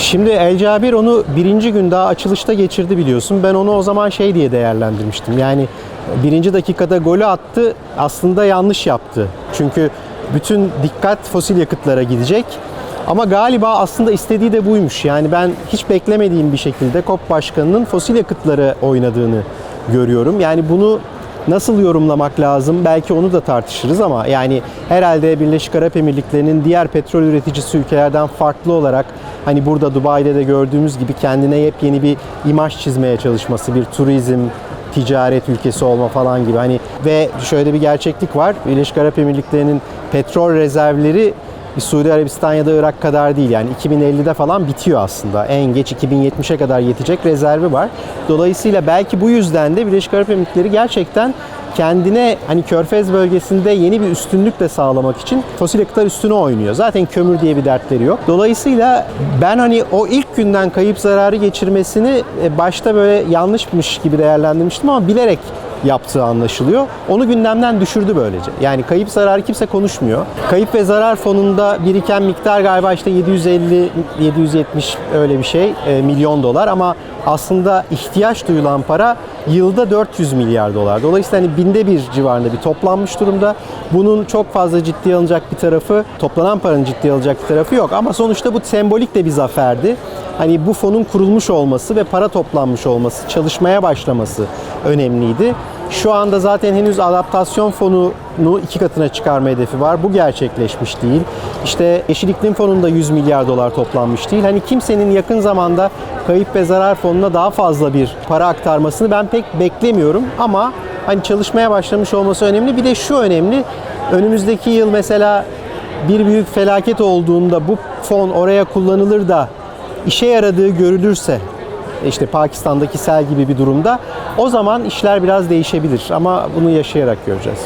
Şimdi El Cabir onu birinci gün daha açılışta geçirdi biliyorsun. Ben onu o zaman şey diye değerlendirmiştim. Yani birinci dakikada golü attı aslında yanlış yaptı. Çünkü bütün dikkat fosil yakıtlara gidecek. Ama galiba aslında istediği de buymuş. Yani ben hiç beklemediğim bir şekilde KOP başkanının fosil yakıtları oynadığını görüyorum. Yani bunu Nasıl yorumlamak lazım? Belki onu da tartışırız ama yani herhalde Birleşik Arap Emirlikleri'nin diğer petrol üreticisi ülkelerden farklı olarak hani burada Dubai'de de gördüğümüz gibi kendine yepyeni bir imaj çizmeye çalışması, bir turizm, ticaret ülkesi olma falan gibi hani ve şöyle bir gerçeklik var. Birleşik Arap Emirlikleri'nin petrol rezervleri Suudi Arabistan ya da Irak kadar değil yani 2050'de falan bitiyor aslında. En geç 2070'e kadar yetecek rezervi var. Dolayısıyla belki bu yüzden de Birleşik Arap Emirlikleri gerçekten kendine hani Körfez bölgesinde yeni bir üstünlük de sağlamak için fosil yakıtlar üstüne oynuyor. Zaten kömür diye bir dertleri yok. Dolayısıyla ben hani o ilk günden kayıp zararı geçirmesini e, başta böyle yanlışmış gibi değerlendirmiştim ama bilerek yaptığı anlaşılıyor. Onu gündemden düşürdü böylece. Yani kayıp zararı kimse konuşmuyor. Kayıp ve zarar fonunda biriken miktar galiba işte 750 770 öyle bir şey e, milyon dolar ama aslında ihtiyaç duyulan para yılda 400 milyar dolar. Dolayısıyla hani binde bir civarında bir toplanmış durumda. Bunun çok fazla ciddiye alınacak bir tarafı, toplanan paranın ciddiye alınacak bir tarafı yok. Ama sonuçta bu sembolik de bir zaferdi. Hani bu fonun kurulmuş olması ve para toplanmış olması, çalışmaya başlaması önemliydi. Şu anda zaten henüz adaptasyon fonunu iki katına çıkarma hedefi var. Bu gerçekleşmiş değil. İşte Yeşil İklim Fonu'nda 100 milyar dolar toplanmış değil. Hani kimsenin yakın zamanda kayıp ve zarar fonuna daha fazla bir para aktarmasını ben pek beklemiyorum. Ama hani çalışmaya başlamış olması önemli. Bir de şu önemli. Önümüzdeki yıl mesela bir büyük felaket olduğunda bu fon oraya kullanılır da işe yaradığı görülürse işte Pakistan'daki sel gibi bir durumda o zaman işler biraz değişebilir ama bunu yaşayarak göreceğiz.